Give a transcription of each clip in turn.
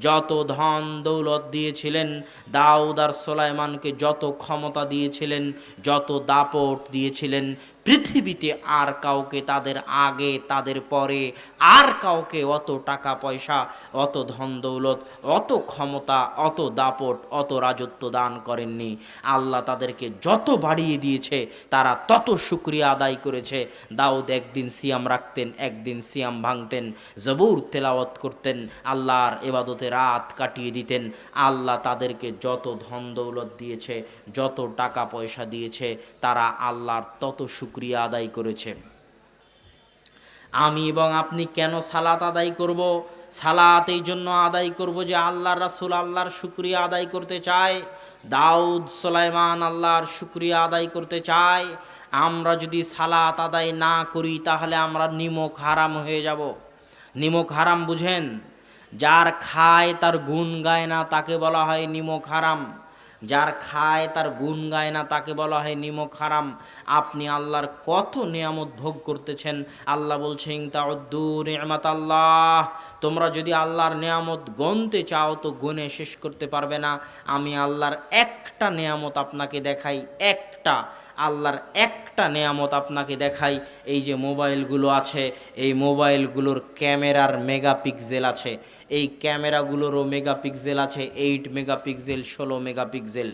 যত ধন দৌলত দিয়েছিলেন দাউদার সোলাইমানকে যত ক্ষমতা দিয়েছিলেন যত দাপট দিয়েছিলেন পৃথিবীতে আর কাউকে তাদের আগে, তাদের পরে, আর কাউকে অত টাকা পয়সা, অত ধন দৌলত, অত ক্ষমতা, অত দাপট, অত রাজত্ব দান করেননি। আল্লাহ তাদেরকে যত বাড়িয়ে দিয়েছে, তারা তত শুক্রিয়া আদায় করেছে। দাউদ একদিন সিয়াম রাখতেন, একদিন সিয়াম ভাঙতেন, জবুর তেলাওয়াত করতেন, আল্লাহর এবাদতে রাত কাটিয়ে দিতেন। আল্লাহ তাদেরকে যত ধন দৌলত দিয়েছে, যত টাকা পয়সা দিয়েছে, তারা আল্লাহর তত শুক্রিয়া আদায় করেছে। আমি এবং আপনি কেন সালাত আদায় করব? সালাত এই জন্য আদায় করব যে আল্লাহর রাসূল আল্লাহর শুক্রিয়া আদায় করতে চায়। দাউদ সোলাইমান আল্লাহর শুক্রিয়া আদায় করতে চায়। আমরা যদি সালাত আদায় না করি তাহলে আমরা নিমক হারাম হয়ে যাব। নিমক হারাম বুঝেন? যার খায় তার গুণ গায় না তাকে বলা হয় নিমক হারাম। যার খায় তার গুণ গায় না, তাকে বলা হয় নিমক হারাম আপনি আল্লাহর কত নিয়ামত ভোগ করতেছেন? আল্লাহ বলছেন তাউদ্দু নিয়ামত আল্লাহ তোমরা যদি আল্লাহর নিয়ামত গনতে চাও, তো গুনে শেষ করতে পারবে না। আমি আল্লাহর একটা নিয়ামত আপনাকে দেখাই, একটা। আল্লাহর একটা নেয়ামত আপনাকে দেখাই, এই যে মোবাইলগুলো আছে, এই মোবাইলগুলোর ক্যামেরার মেগাপিক্সেল আছে, এই ক্যামেরাগুলোরও মেগাপিক্সেল আছে এইট মেগাপিক্সেল, ষোলো মেগাপিক্সেল।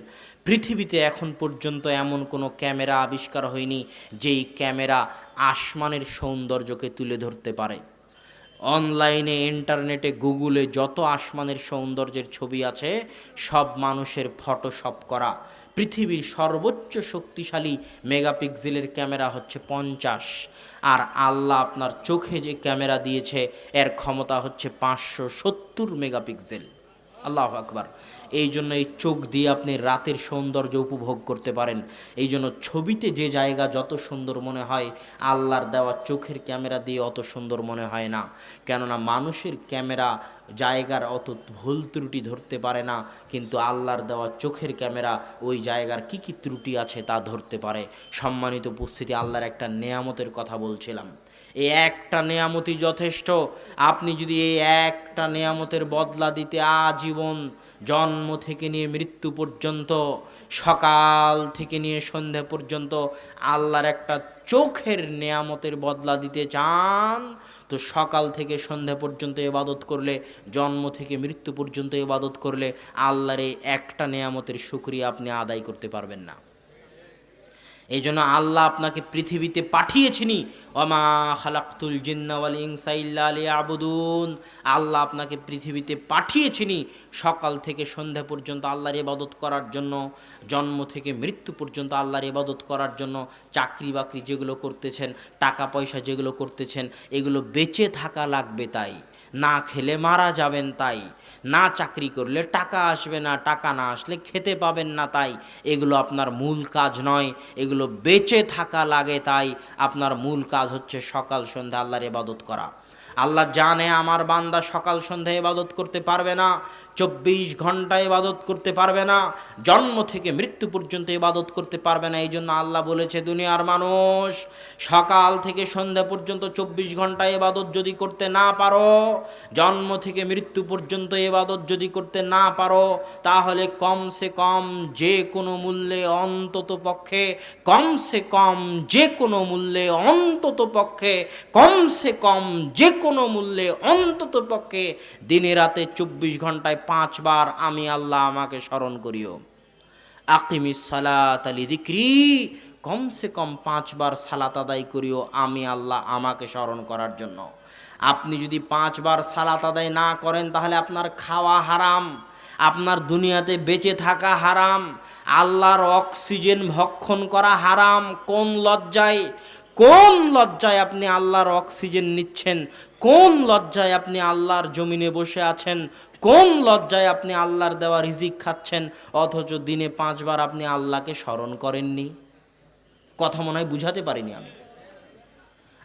পৃথিবীতে এখন পর্যন্ত এমন কোনো ক্যামেরা আবিষ্কার হয়নি, যেই ক্যামেরা আসমানের সৌন্দর্যকে তুলে ধরতে পারে। অনলাইনে, ইন্টারনেটে, গুগলে যত আসমানের সৌন্দর্যের ছবি আছে, সব মানুষের ফটোশপ করা। পৃথিবীর সর্বোচ্চ শক্তিশালী মেগাপিক্সেলের ক্যামেরা হচ্ছে পঞ্চাশ। আর আল্লাহ আপনার চোখে যে ক্যামেরা দিয়েছে, এর ক্ষমতা হচ্ছে পাঁচশো সত্তর মেগাপিক্সেল। আল্লাহ আকবার। এই জন্য এই চোখ দিয়ে আপনি রাতের সৌন্দর্য উপভোগ করতে পারেন। এই জন্য ছবিতে যে জায়গা যত সুন্দর মনে হয়, আল্লাহর দেওয়া চোখের ক্যামেরা দিয়ে অত সুন্দর মনে হয় না। কেননা মানুষের ক্যামেরা জায়গার অত ভুল ত্রুটি ধরতে পারে না, কিন্তু আল্লাহর দেওয়া চোখের ক্যামেরা ওই জায়গার কি কি ত্রুটি আছে তা ধরতে পারে। সম্মানিত উপস্থিতি, আল্লাহর একটা নেয়ামতের কথা বলছিলাম। এই একটা নেয়ামতই যথেষ্ট। আপনি যদি এই একটা নেয়ামতের বদলা দিতে আজীবন জন্ম থেকে নিয়ে মৃত্যু পর্যন্ত, সকাল থেকে নিয়ে সন্ধ্যা পর্যন্ত আল্লাহর একটা চোখের নেয়ামতের বদলা দিতে চান, তো সকাল থেকে সন্ধ্যা পর্যন্ত ইবাদত করলে, জন্ম থেকে মৃত্যু পর্যন্ত ইবাদত করলে আল্লাহর এই একটা নেয়ামতের শুক্রিয়া আপনি আদায় করতে পারবেন না। এই জন্য আল্লাহ আপনাকে পৃথিবীতে পাঠিয়েছিনি অমা খালাক্তুল জিন্নাওয়াল ইনসাইল্লা আলী আবুদুন আল্লাহ আপনাকে পৃথিবীতে পাঠিয়েছিনি সকাল থেকে সন্ধ্যা পর্যন্ত আল্লাহর ইবাদত করার জন্য, জন্ম থেকে মৃত্যু পর্যন্ত আল্লাহর ইবাদত করার জন্য চাকরি বাকরি যেগুলো করতেছেন টাকা পয়সা যেগুলো করতেছেন, এগুলো বেঁচে থাকা লাগবে তাই। না খেলে মারা যাবেন তাই, না চাকরি করলে টাকা আসবে না, টাকা না আসলে খেতে পাবেন না তাই। এগুলো আপনার মূল কাজ নয়, এগুলো বেঁচে থাকা লাগে তাই। আপনার মূল কাজ হচ্ছে সকাল সন্ধ্যা আল্লাহর ইবাদত করা। আল্লাহ জানে আমার বান্দা সকাল সন্ধ্যা ইবাদত করতে পারবে না, চব্বিশ ঘণ্টা ইবাদত করতে পারবে না, জন্ম থেকে মৃত্যু পর্যন্ত ইবাদত করতে পারবে না এই জন্য আল্লাহ বলেছে দুনিয়ার মানুষ সকাল থেকে সন্ধ্যা পর্যন্ত চব্বিশ ঘণ্টা ইবাদত যদি করতে না পারো, জন্ম থেকে মৃত্যু পর্যন্ত ইবাদত যদি করতে না পারো, তাহলে কমসে কম যে কোনো মূল্যে অন্তত পক্ষে, কমসে কম যে কোনো মূল্যে অন্তত পক্ষে, কমসে কম যে কোনো মূল্যে অন্তত পক্ষে দিনে রাতে চব্বিশ ঘন্টায় পাঁচবার আমি আল্লাহ আমাকে স্মরণ করিও। আকিমি সালাত আলী দিক্রি, কমসে কম পাঁচবার সালাত আদায় করিও আমি আল্লাহ আমাকে স্মরণ করার জন্য। আপনি যদি পাঁচবার সালাত আদায় না করেন তাহলে আপনার খাওয়া হারাম, আপনার দুনিয়াতে বেঁচে থাকা হারাম, আল্লাহর অক্সিজেন ভক্ষণ করা হারাম, কোন লজ্জায় কোন লজ্জায় আপনি আল্লাহর অক্সিজেন নিচ্ছেন? কোন লজ্জায় আপনি আল্লাহর জমিনে বসে আছেন? কোন লজ্জায় আপনি আল্লাহর দেওয়া রিজিক খাচ্ছেন? অথচ দিনে পাঁচবার আপনি আল্লাহকে স্মরণ করেননি। কথা মনে হয় বুঝাতে পারিনি আমি।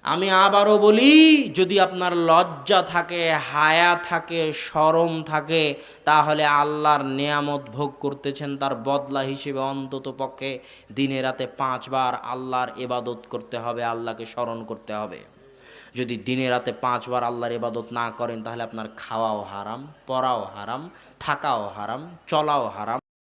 আমি আবারও বলি, যদি আপনার লজ্জা থাকে, হায়া থাকে, সরম থাকে, তাহলে আল্লাহর নেয়ামত ভোগ করতেছেন তার বদলা হিসেবে অন্তত পক্ষে দিনে রাতে পাঁচবার আল্লাহর এবাদত করতে হবে, আল্লাহকে স্মরণ করতে হবে। যদি দিনে রাতে পাঁচবার আল্লাহর ইবাদত না করেন, তাহলে আপনার খাওয়াও হারাম, পড়াও হারাম, থাকাও হারাম, চলাও হারাম।